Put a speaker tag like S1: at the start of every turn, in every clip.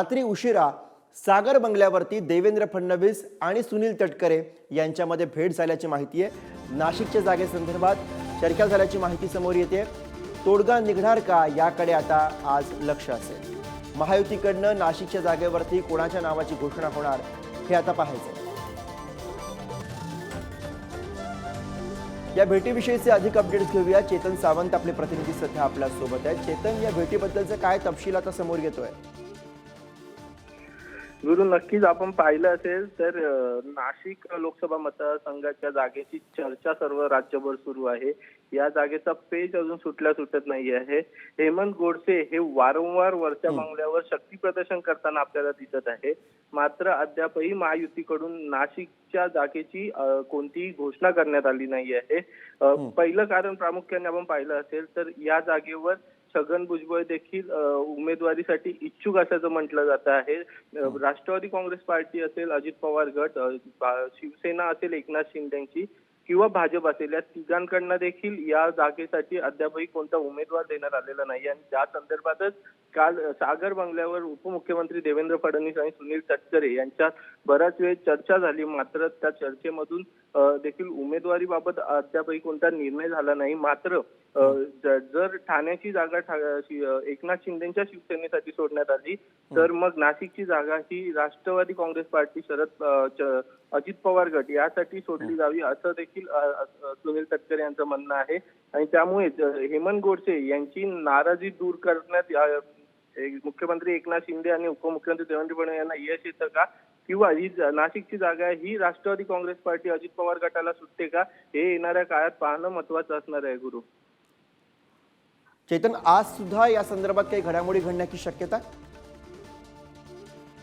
S1: रात्री उशिरा सागर बंगल्यावरती देवेंद्र फडणवीस आणि सुनील तटकरे यांच्यामध्ये भेट झाल्याची माहिती आहे. नाशिकच्या जागेसंदर्भात चर्चा झाल्याची माहिती समोर येते. तोडगा निघणार का याकडे आता आज लक्ष असेल. महायुतीकडनं नाशिकच्या जागेवरती कोणाच्या नावाची घोषणा होणार हे आता पाहायचं या भेटीविषयीचे अधिक अपडेट्स घेऊया. चेतन सावंत आपले प्रतिनिधी सध्या आपल्यासोबत आहेत. चेतन या भेटीबद्दलचं काय तपशील आता समोर येतोय?
S2: गुरु नक्कीच आपण पाहिलं असेल तर नाशिक लोकसभा मतदारसंघाच्या जागेची चर्चा सर्व राज्यभर सुरू आहे. या जागेचा पेज अजून सुटल्या सुटत नाही आहे हेमंत गोडसे हे वारंवार वरच्या बंगल्यावर शक्ती प्रदर्शन करताना आपल्याला दिसत आहे. मात्र अद्यापही महायुतीकडून नाशिकच्या जागेची कोणतीही घोषणा करण्यात आली नाही आहे पहिलं कारण प्रामुख्याने आपण पाहिलं असेल तर या जागेवर छगन भुजबळ देखील उमेदवारीसाठी इच्छुक असल्याचं म्हटलं जात आहे. अ, राष्ट्रवादी काँग्रेस पार्टी असेल अजित पवार गट शिवसेना असेल एकनाथ शिंदेची किंवा भाजप असेल या तिघांकडनं देखील या जागेसाठी अद्यापही कोणता उमेदवार देण्यात आलेला नाही. आणि त्या संदर्भातच काल सागर बंगल्यावर उपमुख्यमंत्री देवेंद्र फडणवीस आणि सुनील तटकरे यांच्यात बराच वेळ चर्चा झाली. मात्र त्या चर्चेमधून देखील उमेदवारीबाबत अद्यापही कोणता निर्णय झाला नाही. मात्र जर ठाण्याची जागा ठा- एकनाथ शिंदेच्या शिवसेनेसाठी सोडण्यात आली तर मग नाशिकची जागा ही राष्ट्रवादी काँग्रेस पार्टी शरद च- अजित पवार गट यासाठी सोडली जावी असं देखील देखील सुनील तटकरे यांचं म्हणणं आहे. आणि त्यामुळे हेमंत गोडसे यांची नाराजी दूर करण्यात मुख्यमंत्री एकनाथ शिंदे आणि उपमुख्यमंत्री देवेंद्र फडणवीस यांना यश येतं का? किंवा ही नाशिकची जागा आहे ही राष्ट्रवादी काँग्रेस पार्टी अजित पवार गटाला सुटते का? हे येणाऱ्या काळात पाहणं महत्वाचं असणार आहे गुरु.
S1: चेतन आज सुद्धा या संदर्भात काही घडामोडी घडण्याची शक्यता आहे?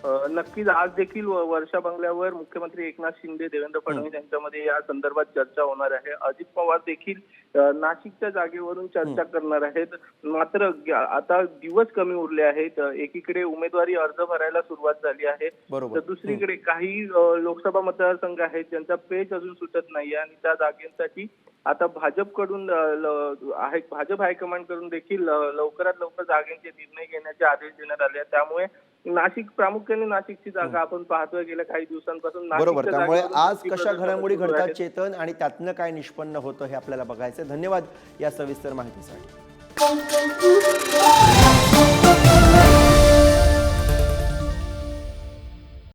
S2: नक्कीच आज देखील वर्षा बंगल्यावर मुख्यमंत्री एकनाथ शिंदे देवेंद्र फडणवीस यांच्यामध्ये या संदर्भात चर्चा होणार आहे. अजित पवार देखील नाशिकच्या जागेवरून चर्चा करणार आहेत. मात्र आता दिवस कमी उरले आहेत. एकीकडे उमेदवारी अर्ज भरायला सुरुवात झाली आहे. तर दुसरीकडे काही लोकसभा मतदारसंघ आहेत ज्यांचा पेच अजून सुटत नाही आणि त्या जागेसाठी आता भाजपकडून अ, ल- आहे भाजप हायकमांडकडून देखील लवकरात लवकर जागेचे निर्णय घेण्याचे आदेश देण्यात आले आहेत. त्यामुळे नाशिक प्रामुख्याने नाशिकची जागा आपण पाहतोय गेल्या काही दिवसांपासून.
S1: बरोबर. त्यामुळे आज कशा घडामोडी घडतात. चेतन आणि त्यातनं काय निष्पन्न होतं हे आपल्याला बघायचं धन्यवाद या सविस्तर माहितीसाठी.